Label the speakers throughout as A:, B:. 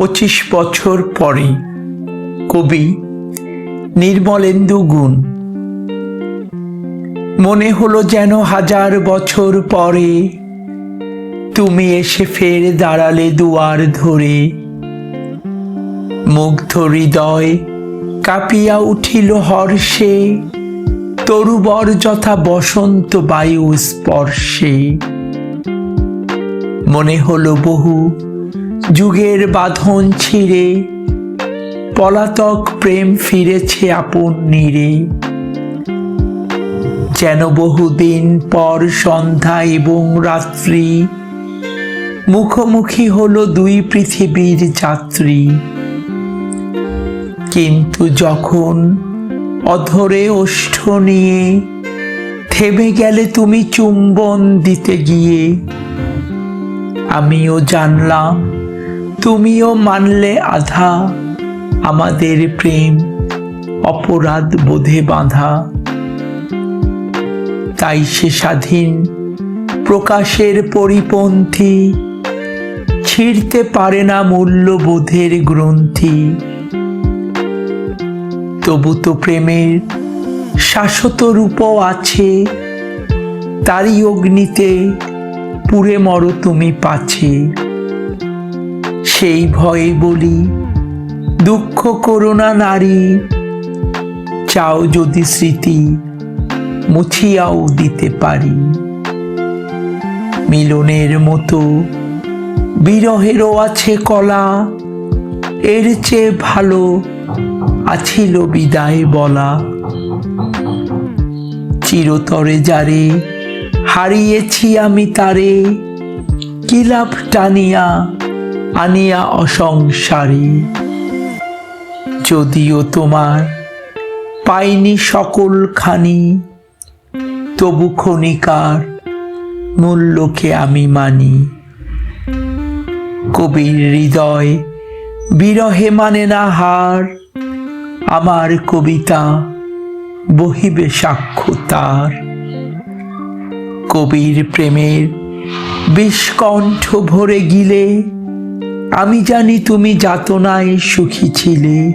A: পঁচিশ বছর পরে কবি নির্মলেন্দু গুণ। মনে হলো যেন হাজার বছর পরে তুমি এসে ফের দাঁড়ালে দুয়ার ধরে। মুগ্ধ হৃদয় কাঁপিয়া উঠিল হর্ষে, তরুবর যথা বসন্ত বায়ু স্পর্শে। মনে হলো বহু যুগের বাঁধন ছিঁড়ে, পলাতক প্রেম ফিরেছে আপন নীড়ে। যেন বহুদিন পর সন্ধ্যা এবং রাত্রি, মুখোমুখি হলো দুই পৃথিবীর যাত্রী। কিন্তু যখন অধরে ওষ্ঠ নিয়ে থেমে গেলে তুমি চুম্বন দিতে গিয়ে, আমিও জানলাম তুমিও মানলে আধা আমাদের প্রেম অপরাধ বোধে বাঁধা। তাই সে স্বাধীন প্রকাশের পরিপন্থী, ছিঁড়তে পারে না মূল্যবোধের গ্রন্থি। তবু তো প্রেমের শাশ্বত রূপও আছে, তারই অগ্নিতে পুড়ে মরো তুমি পাছে। সেই ভয়ে বলি, দুঃখ করো না নারী, চাও যদি স্মৃতি মুছিয়াও দিতে পারি। মিলনের মতো বিরহেরও আছে কলা, এর চেয়ে ভালো আছিল বিদায় বলা। চিরতরে যারে হারিয়েছি আমি তারে কিলাপ টানিয়া আনিয়া অসংসারে। যদিও তোমার পাইনি সকল খানি তবু ক্ষণিকার মূল্যকে আমি মানি। কবির হৃদয় বিরহে মানে না হার, আমার কবিতা বহিবে সাক্ষ্য তার। কবির প্রেমের বিষ্কণ্ঠ ভরে গিলে আমি জানি তুমি যাতনায় সুখী ছিলে।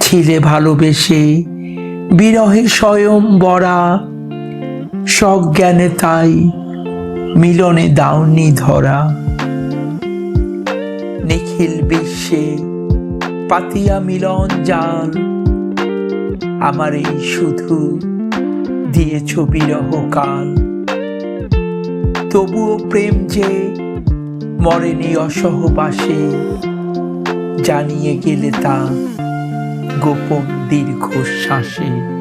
A: ছিলে ভালোবেসে, বিরহে স্বয়ং বরা। সজ্ঞানে তাই মিলনে দাওনি ধরা। নিখিল বিশ্বে পাতিয়া মিলন জাল। আমার এই শুধু দিয়েছ বিরহ কাল। তবুও প্রেম যে মরেনি অসহবাসে জানিয়ে গেলে তা গোপন দীর্ঘশ্বাসে।